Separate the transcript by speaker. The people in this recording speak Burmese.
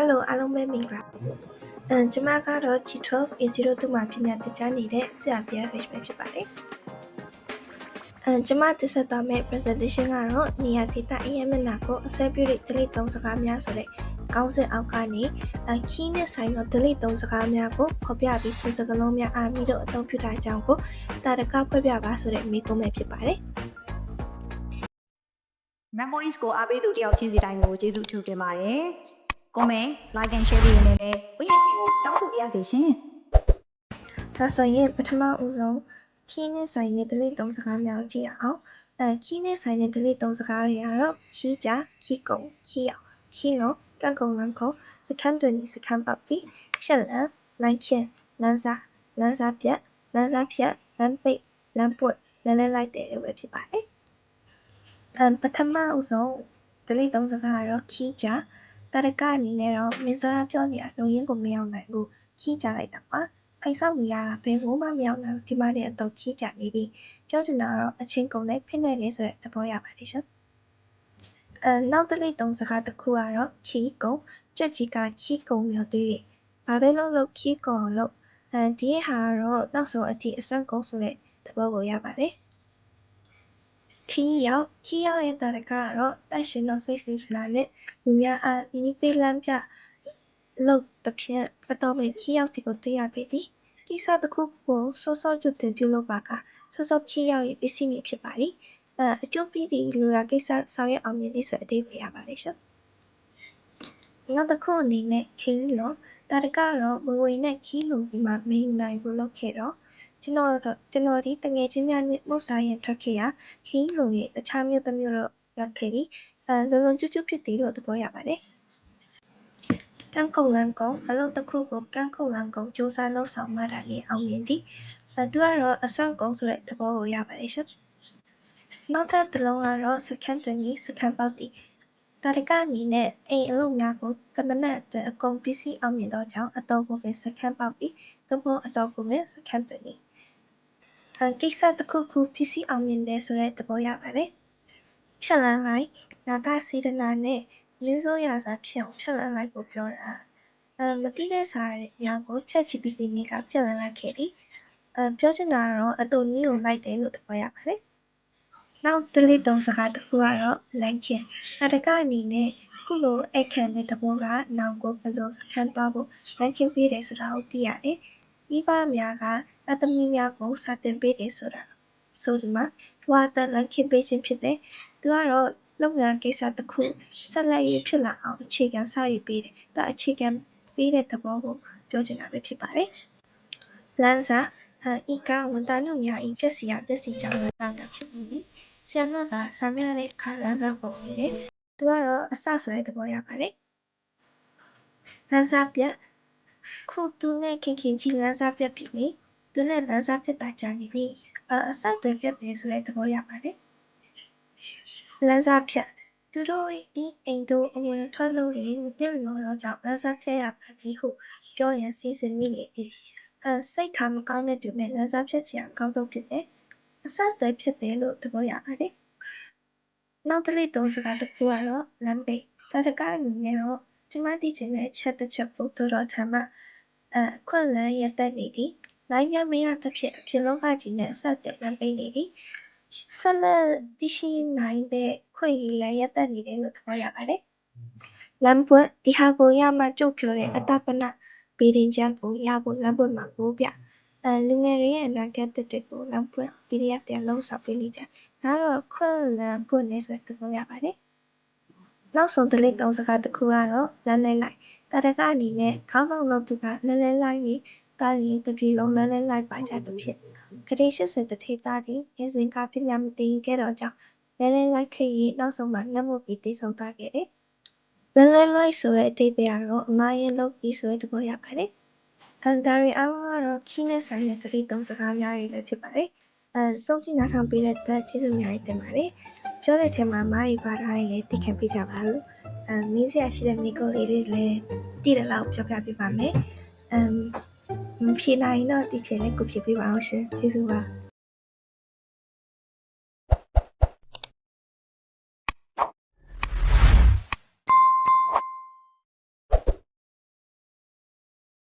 Speaker 1: Hello အားလုံးပဲမင်္ဂလာအမ်ကျွန်မကတော့ G12 A02 မှာပညာသင်ကြားနေတဲ့ဆရာပြ page ပဲဖြစ်ပါတယ်အမ်ကျွန်မတင်ဆက်သွားမယ့် presentation ကတော့နေရာဒေသအရင်မျက်နှာကိုအဆွဲပြုတဲ့ delete သုံးစကားများဆိုတဲ့ကောင်းစစ်အောက်ကနေအ key နဲ့ဆိုင်တော့ delete သုံးစကားများကိုဖော်ပြပြီးသူစကားလုံးများအားပြီးတော့အသုံးပြုတာအကြောင်းကိုတာတကဖွင့်ပြပါဆိုတဲ့မိကုံးပဲဖြစ်ပါတယ်
Speaker 2: memories ကိုအားပေးသူတယောက်ချင်းစီတိုင်းကိုကျေးဇူးထူတင်ပါတယ် comment like and share လေးနဲ့လည်းဝိညာဉ်ကိုတောင်းဆိုပြရစီရှင်
Speaker 1: ဒါဆိုရင်ပထမဦးဆုံး key နဲ့ဆိုင်တဲ့ delete သုံးစကားများကိုကြည့်ရအောင်အဲ key နဲ့ဆိုင်တဲ့ delete သုံးစကားတွေကတော့ key ကြ key ကုန် key ရောက် key လုံးကန့်ကုန်လမ်းကုန်စခန်းတွင်စခန်းပောက်ပြီးဖြက်လန်းလမ်းခင်လမ်းစာလမ်းစာပြတ်လမ်းစာဖြတ်လမ်းပိတ်လမ်းပွတ်လမ်းလဲလိုက်တဲ့တွေပဲဖြစ်ပါတယ်အမ်ပထမဦးဆုံး delete သုံးစကားကတော့ key ကြ တာရကအနေနဲ့တော့ မင်းစကားပြောနေတာ လုံရင်းကို မရောက်နိုင်ဘူး key ကြလိုက်တာပါဖိုင်ဆောက်နေရတာ ဘယ်ကိုမှ မရောက်နိုင်ဘူး ဒီမှတဲ့အတော့ key ကြနေပြီ ပြောချင်တာကတော့ အချင်းကုန်နဲ့ဖိနေတယ်ဆိုတဲ့ သဘောရပါတယ်ရှင်အဲနောက်တစ်လေးသုံးစကားတစ်ခုကတော့ key ကုန် ကြက်ကြီးက key ကုန်မျိုးသေးတယ် ဘာပဲလုပ်လို့ key ကုန်အောင်လုပ်အဲဒီဟာကတော့ နောက်ဆုံးအထိ အစွမ်းကုန်ဆိုတဲ့ သဘောကို ရပါတယ် ခီးရောက်ခီးရောက်ရဲ့တာရကကတော့တိုက်ရှင်တော်စိတ်စီလာနဲ့လူများအားဤပေးလမ်းပြလောက်တစ်ဖြင့်ပတော်ပင်ခီးရောက်ဒီကိုတွေ့ရပြီဒီကိစ္စတစ်ခုကိုစောစောကျွတ်တင်ပြုလုပ်ပါကစောစောခီးရောက်ရဲ့ပစ္စည်းမျိုးဖြစ်ပါသည်အဲအကျိုးပြီးဒီလူရာကိစ္စဆောင်ရွက်အောင်မြင်သည်ဆိုအသေးပေးရပါတယ်ရှင်နောက်တစ်ခုအနေနဲ့ခီးလုံးတာရကတော့ဝေဝေနဲ့ခီးလုံးဒီမှာမင်းနိုင်ဘူးလုပ်ခဲ့တော့ ကျွန်တော်တို့ကျွန်တော်ဒီတငယ်ချင်းများနဲ့မှုဆိုင်ရင်ထွက်ခဲ့ရခင်းလုံရဲ့တခြားမျိုးတစ်မျိုးတော့ရောက်ခဲ့ပြီးအဲလုံလုံကျွတ်ကျွတ်ဖြစ်တယ်လို့သဘောရပါတယ်။ကန်းကုံလန်းကုံအလုပ်တစ်ခုကိုကန်းကုံလန်းကုံစူးစမ်းလုပ်ဆောင်မှတာလေးအောင်မြင်သည်။အဲသူကတော့အဆောင်ကုံဆိုတဲ့သဘောကိုရပါတယ်ရှင်။နောက်ထပ်တစ်လုံးကတော့စကန်တွင်ကြီးစကန်ပေါက်သည်တာရကအနေနဲ့အိမ်အလုပ်များကိုကမနက်အတွက်အကုန်ပစ္စည်းအောင်မြင်သောကြောင့်အတော်ကိုပင်စကန်ပေါက်ပြီးသို့မဟုတ်အတော်ကိုပင်စကန်တွင်သည်အဲ ကိစ္စတစ်ခုခုပစ္စည်းအောင်မြင်တယ်ဆိုတဲ့သဘောရပါတယ်။ဖြတ်လန်းလိုက်နာဂစေတနာနဲ့မျိုးစိုးရာစာဖြစ်အောင်ဖြတ်လန်းလိုက်ကိုပြောတာ။အဲမတိတဲ့စာတွေများကိုချက်ချီပြီးဒီနေ့ကဖြတ်လန်းလိုက်ခဲ့သည်။အဲပြောချင်တာကတော့အတူကြီးကိုလိုက်တယ်လို့သဘောရပါတယ်။နောက် delete သုံးစကားတစ်ခုကတော့လမ်းကျင်။အတကအနေနဲ့ခုလိုအခန့်တဲ့သဘောကနောင်ကိုဘယ်လိုစကန်သွားဖို့လမ်းကျင်ပေးတယ်ဆိုတာကိုသိရတယ်။ မိဘများကအသမီးများကိုစတင်ပေးတယ်ဆိုတာ ဆိုဒီမှာဘဝတက်လမ်းကျင်ပေးခြင်းဖြစ်တယ်။သူကတော့ လုပ်ငန်းကိစ္စတစ်ခု ဆက်လက်ရဖြစ်လာအောင် အခြေခံစယူပေးတယ်။ဒါအခြေခံပေးတဲ့သဘောကို ပြောချင်တာပဲ ဖြစ်ပါတယ်။လမ်းစာအဤက ဝန်တန်းတို့များဤကက်စီယာတက်စီကြောင့်လမ်းစာဖြစ်ပြီးဆရာမကဆာမြတဲ့အခါ လမ်းစာပုံနေတယ်။သူကတော့ အစဆိုတဲ့သဘော ရပါတယ်။လမ်းစာပြ ခုသူနဲ့ခင်ခင်ကြီးလမ်းစာပြပြီလေ။သူနဲ့လမ်းစာပြတာကြာနေပြီ။အဆက်တွေပြတယ်ဆိုတဲ့သဘောရပါတယ်။လမ်းစာဖြတ်သူတို့ဒီအိမ်တို့အဝင်ထွက်လို့ရင်းပြလို့တော့ကြောင့်လမ်းစာဖြတ်ရပါပြီဟုပြောရင်စီစဉ်မိနေပြီ။အဲစိတ်ထားမကောင်းတဲ့သူနဲ့လမ်းစာဖြတ်ချင်အကောင်းဆုံးဖြစ်တယ်။အဆက်တွေဖြစ်တယ်လို့သဘောရပါတယ်။နောက်တစ်လေးသုံးစကားတစ်ခုကတော့လမ်းပိတ်။ဒါတကားအနေနဲ့တော့ ဒီမှာသိချင်တဲ့အချက်တစ်ချက်ဖို့တော်တော်ထမ်းမှအဲခွက်လန်းရတက်နေသည်။လိုင်းမြမရတစ်ဖြစ်အဖြစ်လုံးကကြီးနဲ့ဆက်တဲ့လမ်းပိတ်နေသည်။ဆက်လက်တရှိနိုင်တဲ့ခွင့်ရလည်း ရတက်နေတယ်လို့ သဘောရပါတယ်။လမ်းပွတ်ဒီဟာကိုရမှ ကြုတ်ပြောတဲ့ အတပနဗီဒင်ချန်ကိုရဖို့ လမ်းပွတ်မှာပို့ပြ။အဲလူငယ်တွေရဲ့ အနာဂတ်တွေကို လမ်းပွတ် PDF တွေလုံးဆောင်ပေးနေကြ။ဒါတော့ခွင့်လန်းပွတ်နေဆိုတဲ့သဘောရပါတယ်။ နောက်ဆုံး delete သုံးစကားတစ်ခုကတော့လမ်းလဲလိုက်။တာတကအနေနဲ့ခေါင်းဆောင်လုပ်သူကလမ်းလဲလိုက်ပြီးတာရင်တပြေလုံးလမ်းလဲလိုက်ပါကြတစ်ဖြစ်။ဂရေ80တထေသားသည်အင်းစင်ကပညာမသိခဲ့တော့ကြောင့်လမ်းလဲလိုက်ခရီးနောက်ဆုံးမှလက်မှုပြီးတိဆုံးသွားခဲ့တယ်။လမ်းလဲလိုက်ဆိုတဲ့အတိတ်ပဲကတော့အမရင်လုပ်ပြီးဆိုတဲ့သဘောရပါတယ်။အဲဒါရီအားလုံးကတော့ခီးနဲ့ဆိုင်တဲ့ delete သုံးစကားများတွေလည်းဖြစ်ပါတယ်။ အဲစုံကြည့်နားထောင်ပေးတဲ့အတွက်ကျေးဇူးများတင်ပါတယ်။ပြောတဲ့ထဲမှာမားရီပါထားရင်လည်းသိခံပေးကြပါလို့အဲမင်းစရာရှိတဲ့မိကုလေးတွေလည်းတည်တယ်လို့ပြောပြပေးပါမယ်။အမ်ဖြေနိုင်တော့တည်ချင်လည်းကိုဖြေပေးပါအောင်ရှင်ကျေးဇူးပါ။